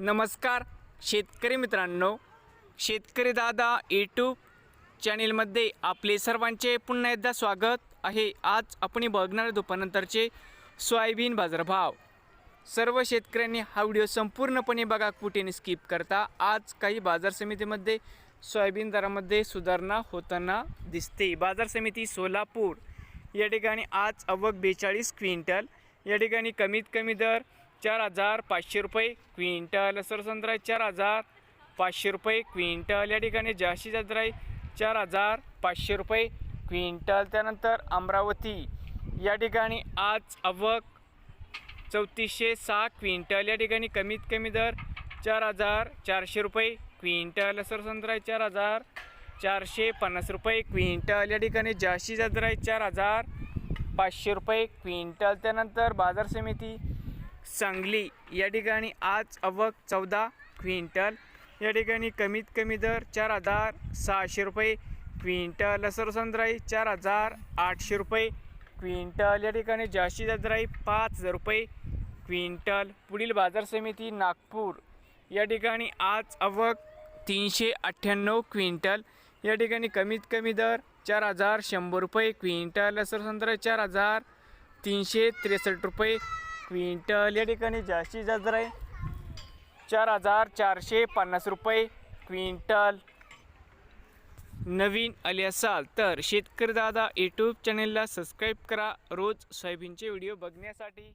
नमस्कार शेतकरी मित्रांनो शेतकरी दादा यूट्यूब चॅनेलमध्ये आपले सर्वांचे पुन्हा एकदा स्वागत आहे. आज आपण बघणार दुपारनंतरचे सोयाबीन बाजारभाव. सर्व शेतकऱ्यांनी हा व्हिडिओ संपूर्णपणे बघा कुठेने स्किप करता. आज काही बाजार समितीमध्ये सोयाबीन दरामध्ये सुधारणा होताना दिसते. बाजार समिती सोलापूर. या ठिकाणी आज अवक बेचाळीस क्विंटल. या ठिकाणी कमीत कमी दर चार हजार पाचशे रुपये क्विंटल सरसंद्राय चार हजार पाचशे रुपये क्विंटल या ठिकाणी जास्तीत जास्त आहे. चार हजार पाचशे रुपये क्विंटल त्यानंतर अमरावती. या ठिकाणी आज अवक चौतीसशे सहा क्विंटल या ठिकाणी कमीत कमी दर चार हजार चारशे रुपये क्विंटल सरसंद्राय चार हजार चारशे पन्नास रुपये क्विंटल या ठिकाणी जास्तीत जास्त आहे. चार हजार पाचशे रुपये क्विंटल त्यानंतर बाजार समिती. सांगली. या ठिकाणी आज अवक चौदा क्विंटल. या ठिकाणी कमीत कमी दर चार हजार सहाशे रुपये क्विंटल. सरसंद्राई चार हजार आठशे रुपये क्विंटल. या ठिकाणी जास्तीत जास्त पाच हजार रुपये क्विंटल. पुढील बाजार समिती नागपूर. या ठिकाणी आज अवक तीनशे अठ्ठ्याण्णव क्विंटल. या ठिकाणी कमीत कमी दर चार हजार शंभर रुपये क्विंटल. सरसंद्राई चार हजार तीनशे त्रेसष्ट रुपये क्विंटल या ठिकाणी जास्तीत जास्त आहे चार हजार चारशे पन्नास रुपये क्विंटल. नवीन आले असाल तर शेतकरी दादा यूट्यूब चॅनेलला सबस्क्राईब करा. रोज सोयाबीनचे व्हिडिओ बघण्यासाठी.